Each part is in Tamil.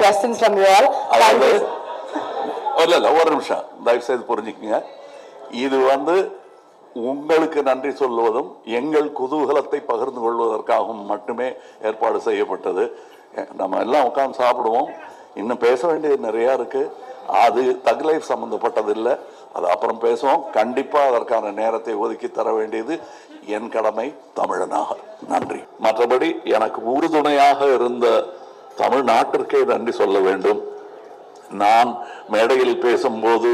questions from you all. அதாவது. இல்ல இல்ல ஒரு நிமிஷம். தயவு செய்து புரிஞ்சுக்கங்க. இது வந்து உங்களுக்கு நன்றி சொல்வதும் எங்கள் குதூகலத்தை பகிர்ந்து கொள்வதற்காகவும் மட்டுமே ஏற்பாடு செய்யப்பட்டது. நம்ம எல்லாம் உட்கார்ந்து சாப்பிடுவோம். இன்னும் பேச வேண்டியது நிறைய இருக்கு. அது தக் லைஃப் சம்பந்தப்பட்டது இல்லை அது அப்புறம் பேசுவோம். கண்டிப்பா அதற்கான நேரத்தை ஒதுக்கி தர வேண்டியது என் கடமை தமிழனாக. நன்றி. மற்றபடி எனக்கு உறுதுணையாக இருந்த தமிழ்நாட்டிற்கே நன்றி சொல்ல வேண்டும். நான் மேடையில் பேசும்போது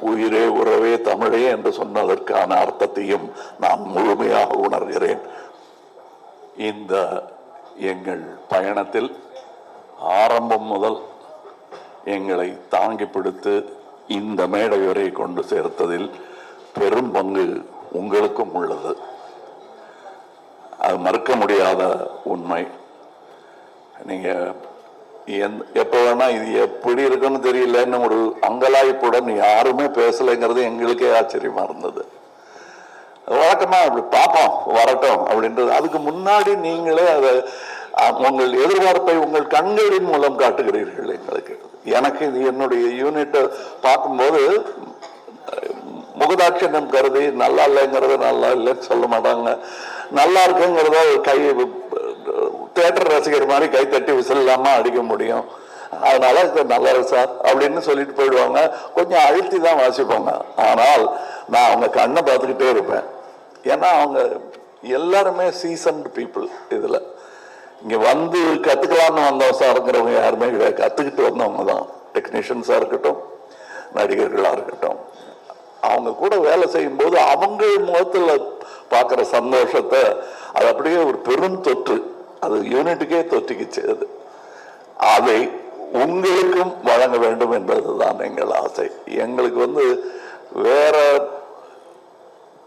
உயிரே உறவே தமிழே என்று சொன்னதற்கான அர்த்தத்தையும் நான் முழுமையாக உணர்கிறேன். இந்த எங்கள் பயணத்தில் ஆரம்பம் முதல் எங்களை தாங்கி பிடித்து இந்த மேடை வரை கொண்டு சேர்த்ததில் பெரும் பங்கு உங்களுக்கும் உள்ளது. அது மறுக்க முடியாத உண்மை. நீங்க எந் எப்போ வேணா இது எப்படி இருக்குன்னு தெரியலன்னு ஒரு அங்கலாய்ப்புடன் யாருமே பேசலைங்கிறது எங்களுக்கே ஆச்சரியமா இருந்தது. வழக்கமா அப்படி பார்ப்போம் வரட்டும் அப்படின்றது. அதுக்கு முன்னாடி நீங்களே அதை உங்கள் எதிர்பார்ப்பை உங்கள் கண்களின் மூலம் காட்டுகிறீர்கள் எங்களுக்கு. எனக்கு இது என்னுடைய யூனிட்டை பார்க்கும்போது முகதாட்சியம் கருதி நல்லா இல்லைங்கிறத நல்லா இல்லைன்னு சொல்ல மாட்டாங்க. நல்லா இருக்குங்கிறத கை தேட்டர் ரசிகர் மாதிரி கை தட்டி விசில் அடிக்க முடியும். அதனால நல்லா சார். அப்படின்னு சொல்லிட்டு போயிடுவாங்க. கொஞ்சம் அழுத்தி தான் வாசிப்பாங்க. ஆனால் நான் அவங்க கண்ணை பார்த்துக்கிட்டே இருப்பேன். ஏன்னா அவங்க எல்லாருமே சீசன்டு பீப்புள் இதுல. இங்க வந்து கத்துக்கலாம்னு வந்தோம் சார்ங்கிறவங்க யாருமே கிடையாது. கத்துக்கிட்டு வந்தவங்க தான். டெக்னீஷியன்ஸா இருக்கட்டும் நடிகர்களா இருக்கட்டும். அவங்க கூட வேலை செய்யும் போது அவங்க முகத்துல பார்க்குற சந்தோஷத்தை அது அப்படியே ஒரு பெரும் தொற்று. அது யூனிட்டுக்கே தொற்றிக்குச்சு அதை உங்களுக்கும் வழங்க வேண்டும் என்பதுதான் எங்கள் ஆசை. எங்களுக்கு வந்து வேற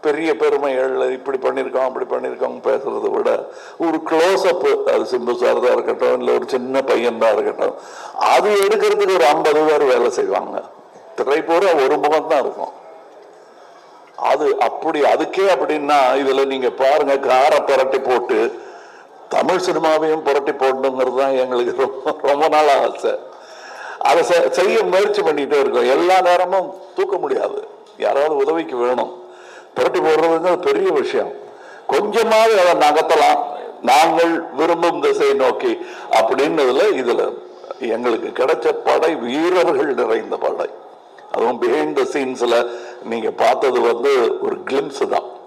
பெரிய பெருமைகள் இப்படி பண்ணியிருக்கோம் அப்படி பண்ணியிருக்கோம் பேசுறதை விட ஒரு க்ளோஸ் அப் அது சிம்பு சார் தான் இருக்கட்டும் இல்லை ஒரு சின்ன பையன் தான் இருக்கட்டும் அது எடுக்கிறதுக்கு ஒரு ஐம்பது பேர் வேலை செய்வாங்க. திரை பூரா ஒரு முகம் தான் இருக்கும். அது அப்படி அதுக்கே அப்படின்னா இதுல நீங்க பாருங்க காரை புரட்டி போட்டு தமிழ் சினிமாவையும் புரட்டி போடணுங்கிறது தான் எங்களுக்கு ரொம்ப ரொம்ப நாள் ஆசை. அதை செ- செய்ய முயற்சி பண்ணிகிட்டே இருக்கோம். எல்லா நேரமும் தூக்க முடியாது. யாராவது உதவிக்கு வேணும். புரட்டி போடுறதுங்கிறது பெரிய விஷயம். கொஞ்சமாவது அதை நகர்த்தலாம். நாங்கள் விரும்பும் திசையை நோக்கி அப்படின்னதுல இதுல எங்களுக்கு கிடைச்ச படை வீரர்கள் நிறைந்த படை. அதுவும் பிஹைண்ட் த சீன்ஸில் நீங்கள் பார்த்தது வந்து ஒரு கிளிம்ஸு தான்.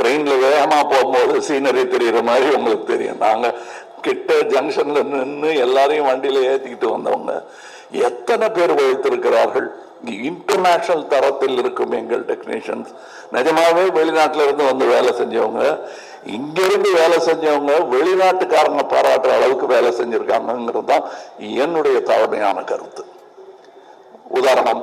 ட்ரெயின்ல வேகமா போகும்போது சீனரி தெரியுற மாதிரி உங்களுக்கு தெரியும். நாங்க கிட்ட ஜங்ஷன்ல நின்று எல்லாரையும் வண்டியில ஏத்திக்கிட்டு வந்தவங்க எத்தனை பேர் வைத்திருக்கிறார்கள் இன்டர்நேஷனல் தரத்தில் இருக்கும் எங்கள் டெக்னீஷியன்ஸ் நிஜமாவே வெளிநாட்டுல இருந்து வந்து வேலை செஞ்சவங்க இங்கிருந்து வேலை செஞ்சவங்க வெளிநாட்டுக்காரங்க பாராட்டுற அளவுக்கு வேலை செஞ்சிருக்காங்கிறது தான் என்னுடைய தலைமையான கருத்து. உதாரணம்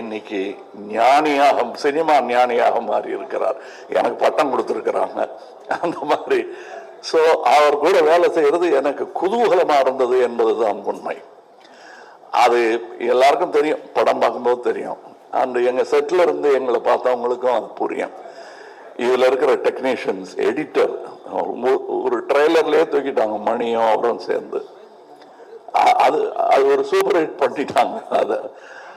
இன்னைக்கு ஞானியாக சினிமா ஞானியாக மாறி இருக்கிறார். எனக்கு பட்டம் கொடுத்துருக்கிறாங்க. அந்த மாதிரி. சோ அவர் கூட வேலை செய்யறது எனக்கு குதூகலமாக இருந்தது என்பதுதான் உண்மை. அது எல்லாருக்கும் தெரியும். படம் பார்க்கும்போது தெரியும். அந்த எங்க செட்ல இருந்து எங்களை பார்த்தவங்களுக்கும் அது புரியும். இதில் இருக்கிற டெக்னீஷியன்ஸ் எடிட்டர் ஒரு ட்ரெய்லர்லேயே தூக்கிட்டாங்க. மணியும் அவரும் சேர்ந்து. அது அது ஒரு சூப்பர் ஹிட் பண்ணிட்டாங்க. அதை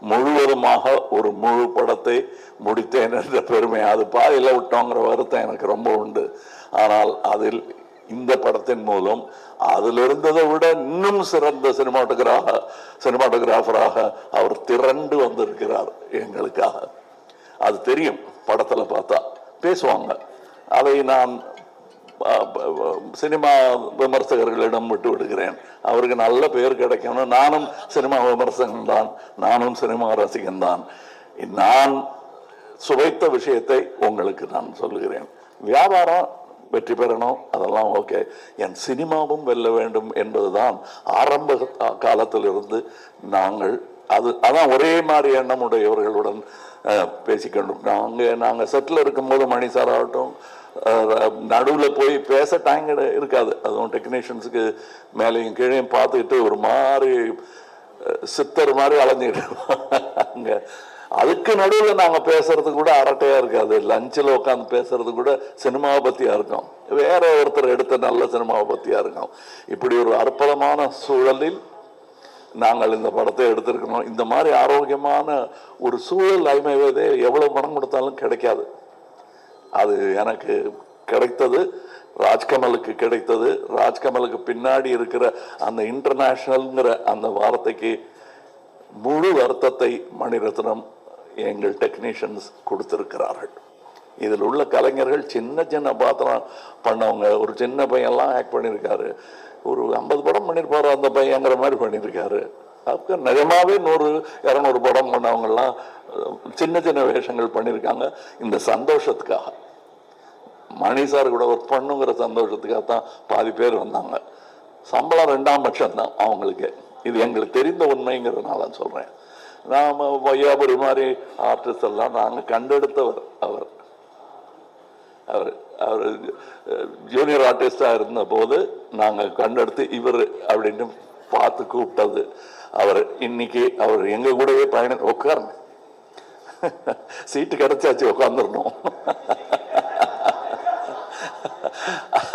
முழுவதுமாக ஒரு முழு படத்தை முடித்தேன் என்ற பெருமை. அது பாதையில் விட்டோங்கிற வருத்தம் எனக்கு ரொம்ப உண்டு. ஆனால் அதில் இந்த படத்தின் மூலம் அதில் இருந்ததை விட இன்னும் சிறந்த சினிமாட்டோகிராக சினிமாட்டோகிராஃபராக அவர் திரண்டு வந்திருக்கிறார் எங்களுக்காக. அது தெரியும் படத்தில் பார்த்தா. பேசுவாங்க. அதை நான் சினிமா விமர்சகர்களிடம் விட்டு விடுகிறேன் அவருக்கு நல்ல பேர் கிடைக்கணும். நானும் சினிமா விமர்சகன் தான். நானும் சினிமா ரசிகன் தான். நான் சுவைத்த விஷயத்தை உங்களுக்கு நான் சொல்லுகிறேன். வியாபாரம் வெற்றி பெறணும். அதெல்லாம் ஓகே. என் சினிமாவும் வெல்ல வேண்டும் என்பதுதான் ஆரம்ப காலத்திலிருந்து நாங்கள் அது அதான் ஒரே மாதிரி எண்ணம் உடையவர்களுடன் நாங்கள் நாங்கள் செட்டில் இருக்கும்போது மணி சார் ஆகட்டும் நடுவில் போய் பேச டைம் இருக்காது. அதுவும் டெக்னீஷியன்ஸுக்கு மேலேயும் கீழேயும் பார்த்துக்கிட்டு ஒரு மாதிரி சித்தர் மாதிரி அலைஞ்சிக்கிட்டு அங்க அதுக்கு நடுவில் நாங்க பேசுறது கூட அரட்டையா இருக்காது. லஞ்சில் உட்காந்து பேசுறது கூட சினிமாவை பத்தியா இருக்கும். வேற ஒருத்தர் எடுத்த நல்ல சினிமாவை பத்தியா இருக்கும். இப்படி ஒரு அற்புதமான சூழலில் நாங்கள் இந்த படத்தை எடுத்திருக்கணும் இந்த மாதிரி ஆரோக்கியமான ஒரு சூழல் அமைவதே எவ்வளவு பணம் கொடுத்தாலும் கிடைக்காது. அது எனக்கு கிடைத்தது ராஜ்கமலுக்கு கிடைத்தது. ராஜ்கமலுக்கு பின்னாடி இருக்கிற அந்த இன்டர்நேஷனல்ங்கிற அந்த வார்த்தைக்கு முழு அர்த்தத்தை மணிரத்னம் எங்கள் டெக்னீஷியன்ஸ் கொடுத்திருக்கிறார்கள். இதில் உள்ள கலைஞர்கள் சின்ன சின்ன பாத்திரம் பண்ணவங்க. ஒரு சின்ன பையன்லாம் ஆக்ட் பண்ணியிருக்காரு. ஒரு ஐம்பது படம் பண்ணியிருப்பாரு அந்த பையங்கிற மாதிரி பண்ணியிருக்காரு. அப்போ நிஜமாவே நூறு இரநூறு படம் பண்ணவங்கெல்லாம் சின்ன சின்ன வேஷங்கள் பண்ணியிருக்காங்க. இந்த சந்தோஷத்துக்காக. மணி சார் கூட ஒர்க் பண்ணுங்கிற சந்தோஷத்துக்காக தான் பாதி பேர் வந்தாங்க. சம்பளம் ரெண்டாம் பட்சம் தான் அவங்களுக்கு. இது எங்களுக்கு தெரிந்த உண்மைங்கிறதுனால சொல்றேன். நாம வையாபுரி மாதிரி ஆர்டிஸ்ட் எல்லாம் நாங்கள் கண்டெடுத்தவர் அவர். அவர் அவர் ஜூனியர் ஆர்டிஸ்டாக இருந்த போது நாங்கள் கண்டெடுத்து இவர் அப்படின்னு பார்த்து கூப்பிட்டது. அவர் இன்னைக்கு அவர் எங்க கூடவே பயணம் உட்காருங்க. சீட்டு கிடைச்சாச்சு உட்காந்துடணும்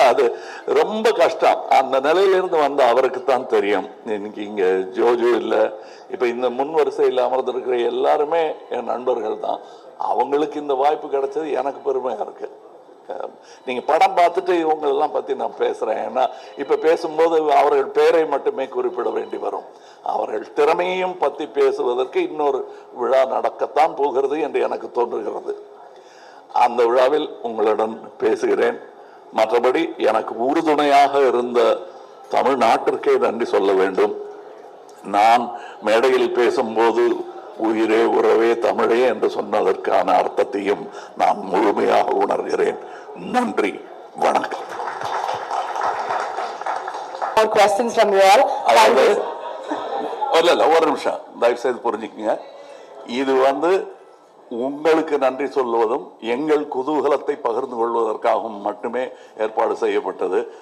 அது ரொம்ப கஷ்டம். அந்த நிலையிலிருந்து வந்த அவருக்கு தான் தெரியும். இன்னைக்கு இங்கே ஜோஜோ இல்லை. இப்போ இந்த முன் வரிசையில் அமர்ந்திருக்கிற எல்லாருமே என் நண்பர்கள் தான். அவங்களுக்கு இந்த வாய்ப்பு கிடைச்சது எனக்கு பெருமையாக இருக்கு. நீங்கள் நீங்க படம் பார்த்துட்டு இவங்களெல்லாம் பற்றி பத்தி நான் பேசுறேன். ஏன்னா இப்ப பேசும்போது அவர்கள் பெயரை மட்டுமே குறிப்பிட வேண்டி வரும். அவர்கள் திறமையையும் பத்தி பேசுவதற்கு இன்னொரு விழா நடக்கத்தான் போகிறது என்று எனக்கு தோன்றுகிறது. அந்த விழாவில் உங்களுடன் பேசுகிறேன். மற்றபடி எனக்கு உறுதுணையாக இருந்த தமிழ்நாட்டிற்கே நன்றி சொல்ல வேண்டும். நான் மேடையில் பேசும்போது உயிரே உறவே தமிழே என்று சொன்னதற்கான அர்த்தத்தையும் நான் முழுமையாக உணர்கிறேன். நன்றி. வணக்கம். ஒரு நிமிஷம். தயவு செய்து புரிஞ்சுக்கங்க. இது வந்து உங்களுக்கு நன்றி சொல்லுவதும் எங்கள் குதூகலத்தை பகிர்ந்து கொள்வதற்காகவும் மட்டுமே ஏற்பாடு செய்யப்பட்டது.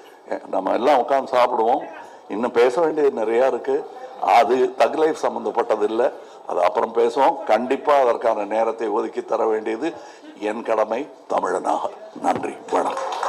நம்ம எல்லாம் உட்காந்து சாப்பிடுவோம். இன்னும் பேச வேண்டியது நிறையா இருக்கு. அது தக் லைஃப் சம்பந்தப்பட்டது இல்லை அது அப்புறம் பேசுவோம். கண்டிப்பாக அதற்கான நேரத்தை ஒதுக்கி தர வேண்டியது என் கடமை. தமிழனாக. நன்றி. வணக்கம்.